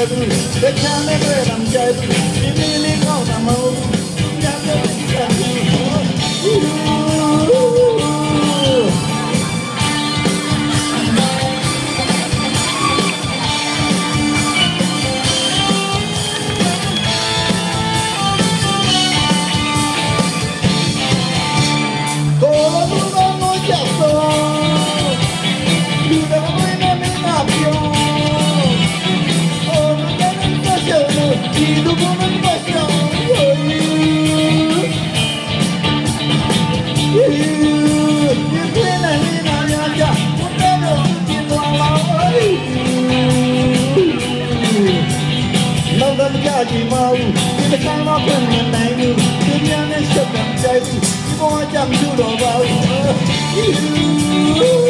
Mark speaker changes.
Speaker 1: They can't make it, I'm တော့မကြကြည့်မအောင်ဒီတစ်ခါတော့ပြန်မနိုင်ဘူးဒီမြန်နဲ့ရှုပ်ကံကြိုက်ဘူးဒီဘဝကြမလို့တော့ပါဘူး